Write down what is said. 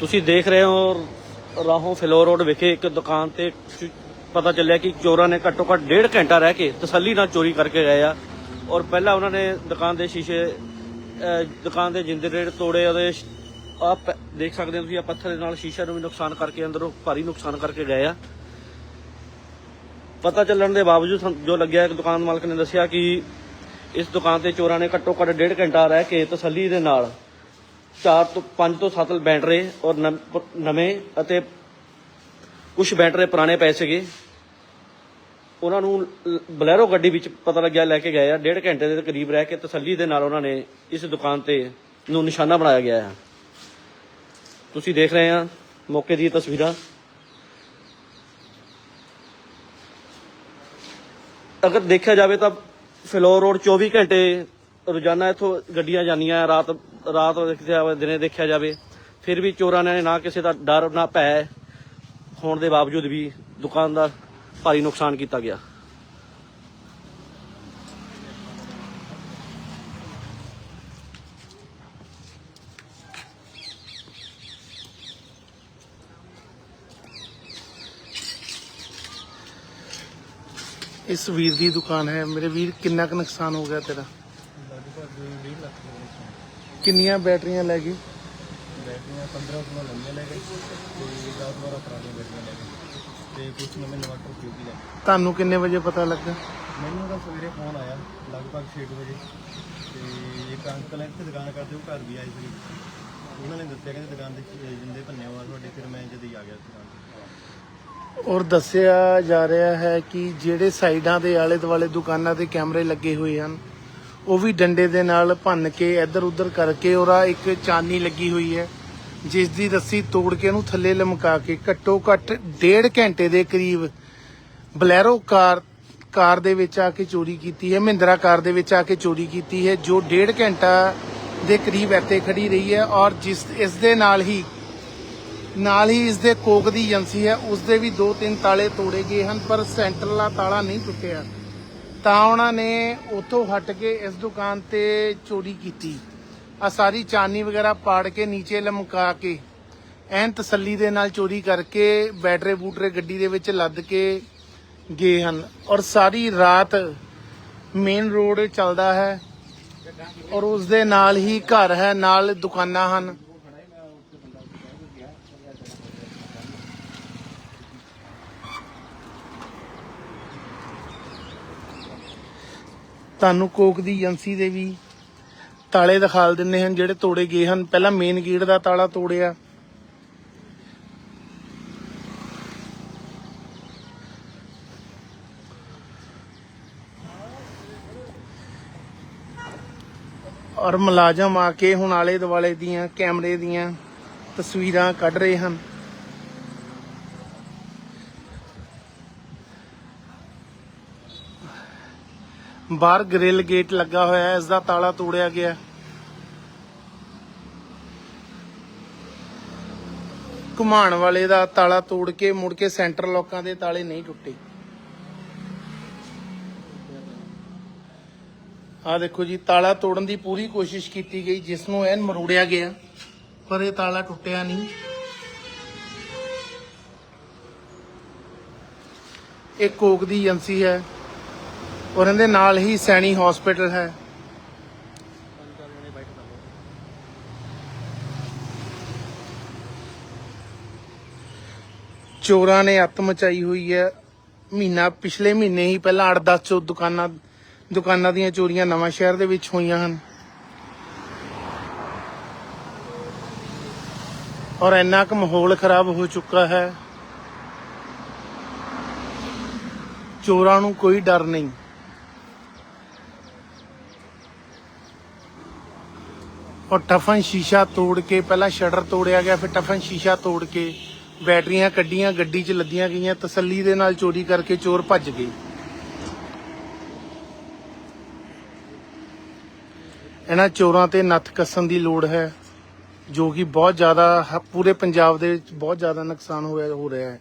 ਤੁਸੀਂ ਦੇਖ ਰਹੇ ਹੋ ਰਾਹੋਂ ਫਿਲੌਰ ਰੋਡ ਵਿਖੇ ਇੱਕ ਦੁਕਾਨ ਤੇ ਪਤਾ ਚੱਲਿਆ ਕਿ ਚੋਰਾਂ ਨੇ ਘੱਟੋ ਘੱਟ ਡੇਢ ਘੰਟਾ ਰਹਿ ਕੇ ਤਸੱਲੀ ਨਾਲ ਚੋਰੀ ਕਰਕੇ ਗਏ ਆ। ਔਰ ਪਹਿਲਾਂ ਉਹਨਾਂ ਨੇ ਦੁਕਾਨ ਦੇ ਸ਼ੀਸ਼ੇ ਦੁਕਾਨ ਦੇ ਜਿੰਦੇ ਰੇੜ ਤੋੜੇ, ਉਹਦੇ ਆਪ ਦੇਖ ਸਕਦੇ ਹੋ ਤੁਸੀਂ ਆ ਪੱਥਰ ਦੇ ਨਾਲ ਸ਼ੀਸ਼ੇ ਨੂੰ ਵੀ ਨੁਕਸਾਨ ਕਰਕੇ ਅੰਦਰੋਂ ਭਾਰੀ ਨੁਕਸਾਨ ਕਰਕੇ ਗਏ ਆ। ਪਤਾ ਚੱਲਣ ਦੇ ਬਾਵਜੂਦ ਸਾਨੂੰ ਜੋ ਲੱਗਿਆ, ਇੱਕ ਦੁਕਾਨ ਮਾਲਕ ਨੇ ਦੱਸਿਆ ਕਿ ਇਸ ਦੁਕਾਨ ਤੇ ਚੋਰਾਂ ਨੇ ਘੱਟੋ ਘੱਟ ਡੇਢ ਘੰਟਾ ਰਹਿ ਕੇ ਤਸੱਲੀ ਦੇ ਨਾਲ 4 ਤੋਂ 5 ਤੋਂ 7 ਬੈਟਰੇ ਔਰ ਨਮ- ਨਵੇਂ ਅਤੇ ਕੁਝ ਬੈਟਰੇ ਪੁਰਾਣੇ ਪਏ ਸੀਗੇ। ਉਹਨਾਂ ਨੂੰ ਬਲੈਰੋ ਗੱਡੀ ਵਿੱਚ ਪਤਾ ਲੱਗਿਆ, ਲੈ ਕੇ ਗਏ ਆ। ਡੇਢ ਘੰਟੇ ਦੇ ਕਰੀਬ ਰਹਿ ਕੇ ਤਸੱਲੀ ਦੇ ਨਾਲ ਉਹਨਾਂ ਨੇ ਇਸ ਦੁਕਾਨ ਤੇ ਨੂੰ ਨਿਸ਼ਾਨਾ ਬਣਾਇਆ ਗਿਆ ਹੈ ਤੁਸੀਂ ਦੇਖ ਰਹੇ ਆ ਮੌਕੇ ਦੀ ਤਸਵੀਰਾਂ। ਅਗਰ ਦੇਖਿਆ ਜਾਵੇ ਤਾਂ ਫਿਲੌਰ ਰੋਡ 24 ਘੰਟੇ ਰੋਜ਼ਾਨਾ ਇੱਥੋਂ ਗੱਡੀਆਂ ਜਾਂਦੀਆਂ, ਰਾਤ ਰਾਤ ਦੇਖਿਆ ਜਾਵੇ, ਦਿਨੇ ਦੇਖਿਆ ਜਾਵੇ, ਫਿਰ ਵੀ ਚੋਰਾਂ ਨੇ ਨਾ ਕਿਸੇ ਦਾ ਡਰ, ਨਾ ਭੈ ਹੋਣ ਦੇ ਬਾਵਜੂਦ ਵੀ ਦੁਕਾਨ ਦਾ ਭਾਰੀ ਨੁਕਸਾਨ ਕੀਤਾ ਗਿਆ। ਇਸ ਵੀਰ ਦੀ ਦੁਕਾਨ ਹੈ। ਮੇਰੇ ਵੀਰ, ਕਿੰਨਾ ਕੁ ਨੁਕਸਾਨ ਹੋ ਗਿਆ ਤੇਰਾ? 20 ਲੱਖ ਦੇ ਵਿੱਚ ਕਿੰਨੀਆਂ ਬੈਟਰੀਆਂ ਲੈ ਗਈ? ਬੈਟਰੀਆਂ 15 ਕਿਲੋ ਲੰਮੀਆਂ ਲੈ ਗਏ ਤੇ 10 12 ਪੁਰਾਣੀਆਂ ਬੈਟਰੀਆਂ ਲੈ ਗਏ ਤੇ ਕੁਝ ਨਵੇਂ ਇਨਵਰਟਰ ਕਿਊਬੀ ਲੈ ਗਏ। ਤੁਹਾਨੂੰ ਕਿੰਨੇ ਵਜੇ ਪਤਾ ਲੱਗਾ? ਮੈਨੂੰ ਤਾਂ ਸਵੇਰੇ ਫੋਨ ਆਇਆ ਲਗਭਗ 6 ਵਜੇ। ਤੇ ਇੱਕ ਅੰਕਲ ਇੱਥੇ ਦੁਕਾਨ ਕਰਦੇ ਉਹ ਘਰ ਵੀ ਆਏ ਸੀ ਉਹਨਾਂ ਨੇ ਦੱਸਿਆ ਕਹਿੰਦੇ ਦੁਕਾਨ ਦੇ ਜਿੰਦੇ ਭੰਨੇ ਹੋਆ ਤੁਹਾਡੇ ਫਿਰ ਮੈਂ ਜਦ ਹੀ ਆ ਗਿਆ ਦੁਕਾਨ ਤੇ। ਔਰ ਦੱਸਿਆ ਜਾ ਰਿਹਾ ਹੈ ਕਿ ਜਿਹੜੇ ਸਾਈਡਾਂ ਦੇ ਆਲੇ ਦੁਆਲੇ ਦੁਕਾਨਾਂ ਦੇ ਕੈਮਰੇ ਲੱਗੇ ਹੋਏ ਹਨ ਉਹ ਵੀ ਡੰਡੇ ਦੇ ਨਾਲ ਭੰਨ ਕੇ ਇੱਧਰ ਉੱਧਰ ਕਰਕੇ ਔਰ ਆਹ ਇੱਕ ਚਾਨੀ ਲੱਗੀ ਹੋਈ ਹੈ ਜਿਸ ਦੀ ਰੱਸੀ ਤੋੜ ਕੇ ਉਹਨੂੰ ਥੱਲੇ ਲਮਕਾ ਕੇ ਘੱਟੋ ਘੱਟ ਡੇਢ ਘੰਟੇ ਦੇ ਕਰੀਬ ਬਲੈਰੋ ਕਾਰ ਕਾਰ ਦੇ ਵਿੱਚ ਆ ਕੇ ਚੋਰੀ ਕੀਤੀ ਹੈ, ਮਹਿੰਦਰਾ ਕਾਰ ਦੇ ਵਿੱਚ ਆ ਕੇ ਚੋਰੀ ਕੀਤੀ ਹੈ, ਜੋ ਡੇਢ ਘੰਟਾ ਦੇ ਕਰੀਬ ਇੱਥੇ ਖੜੀ ਰਹੀ ਹੈ ਔਰ ਜਿਸ, ਇਸ ਦੇ ਨਾਲ ਹੀ ਨਾਲ ਹੀ ਇਸ ਦੇ ਕੋਕ ਦੀ ਏਜੰਸੀ ਹੈ ਉਸ ਦੇ ਵੀ ਦੋ ਤਿੰਨ ਤਾਲੇ ਤੋੜੇ ਗਏ ਹਨ, ਪਰ ਸੈਂਟਰ ਤਾਲਾ ਨਹੀਂ ਟੁੱਟਿਆ। ਤਾਂ ਉਹਨਾਂ ਨੇ ਉੱਥੋਂ ਹਟ ਕੇ ਇਸ ਦੁਕਾਨ ਤੇ ਚੋਰੀ ਕੀਤੀ। ਆ ਸਾਰੀ ਚਾਨੀ ਵਗੈਰਾ ਪਾੜ ਕੇ ਨੀਚੇ ਲਮਕਾ ਕੇ, ਐਨ ਤਸੱਲੀ ਦੇ ਨਾਲ ਚੋਰੀ ਕਰਕੇ ਬੈਟਰੇ ਬੂਟਰੇ ਗੱਡੀ ਦੇ ਵਿੱਚ ਲੱਦ ਕੇ ਗਏ ਹਨ। ਔਰ ਸਾਰੀ ਰਾਤ ਮੇਨ ਰੋਡ ਚੱਲਦਾ ਹੈ ਔਰ ਉਸ ਦੇ ਨਾਲ ਹੀ ਘਰ ਹੈ, ਨਾਲ ਦੁਕਾਨਾਂ ਹਨ। ਤੁਹਾਨੂੰ ਕੋਕ ਦੀ ਏਜੰਸੀ ਦੇ ਵੀ ਤਾਲੇ ਦਿਖਾਲ ਦਿੰਨੇ ਹਨ ਜਿਹੜੇ ਤੋੜੇ ਗਏ ਹਨ। ਪਹਿਲਾਂ ਮੇਨ ਗੇਟ ਦਾ ਤਾਲਾ ਤੋੜਿਆ। ਔਰ ਮੁਲਾਜ਼ਮ ਆ ਕੇ ਹੁਣ ਆਲੇ ਦੁਆਲੇ ਦੀਆਂ ਕੈਮਰੇ ਦੀਆਂ ਤਸਵੀਰਾਂ ਕੱਢ ਰਹੇ ਹਨ। ਬਾਹਰ ਗ੍ਰਿਲ ਗੇਟ ਲੱਗਾ ਹੋਇਆ ਹੈ ਇਸ ਦਾ ਤਾਲਾ ਤੋੜਿਆ ਗਿਆ ਹੈ। ਘੁਮਾਉਣ ਵਾਲੇ ਦਾ ਤਾਲਾ ਤੋੜ ਕੇ ਮੁੜ ਕੇ ਸੈਂਟਰ ਲੋਕਾਂ ਦੇ ਤਾਲੇ ਨਹੀਂ ਟੁੱਟੇ। ਆ ਦੇਖੋ ਜੀ, ਤਾਲਾ ਤੋੜਨ ਦੀ ਪੂਰੀ ਕੋਸ਼ਿਸ਼ ਕੀਤੀ ਗਈ, ਜਿਸ ਨੂੰ ਐਨ ਮਰੋੜਿਆ ਗਿਆ, ਪਰ ਇਹ ਤਾਲਾ ਟੁੱਟਿਆ ਨਹੀਂ। ਇਹ ਕੋਕ ਦੀ ਏਜੰਸੀ ਹੈ। ਔਰ ਇਹਦੇ ਨਾਲ ਹੀ ਸੈਣੀ ਹਸਪੀਟਲ ਹੈ। ਚੋਰਾਂ ਨੇ ਅੱਤ ਮਚਾਈ ਹੋਈ ਹੈ। ਮਹੀਨਾ, ਪਿਛਲੇ ਮਹੀਨੇ ਹੀ ਪਹਿਲਾਂ 8-10 ਚੋ ਦੁਕਾਨਾਂ ਦੁਕਾਨਾਂ ਦੀਆਂ ਚੋਰੀਆਂ ਨਵਾਂ ਸ਼ਹਿਰ ਦੇ ਵਿੱਚ ਹੋਈਆਂ ਹਨ। ਔਰ ਇੰਨਾ ਕੁ ਮਾਹੌਲ ਖਰਾਬ ਹੋ ਚੁੱਕਾ ਹੈ। ਚੋਰਾਂ ਨੂੰ ਕੋਈ ਡਰ ਨਹੀਂ। ਔਰ ਟਫਨ ਸ਼ੀਸ਼ਾ ਤੋੜ ਕੇ, ਪਹਿਲਾਂ ਸ਼ਟਰ ਤੋੜਿਆ ਗਿਆ, ਫਿਰ ਟਫਨ ਸ਼ੀਸ਼ਾ ਤੋੜ ਕੇ ਬੈਟਰੀਆਂ ਕੱਢੀਆਂ, ਗੱਡੀ 'ਚ ਲੱਦੀਆਂ ਗਈਆਂ, ਤਸੱਲੀ ਦੇ ਨਾਲ ਚੋਰੀ ਕਰਕੇ ਚੋਰ ਭੱਜ ਗਏ। ਇਹਨਾਂ ਚੋਰਾਂ ਤੇ ਨੱਥ ਕੱਸਣ ਦੀ ਲੋੜ ਹੈ, ਜੋ ਕਿ ਬਹੁਤ ਜ਼ਿਆਦਾ ਪੂਰੇ ਪੰਜਾਬ ਦੇ ਵਿੱਚ ਬਹੁਤ ਜ਼ਿਆਦਾ ਨੁਕਸਾਨ ਹੋਇਆ, ਹੋ ਰਿਹਾ ਹੈ।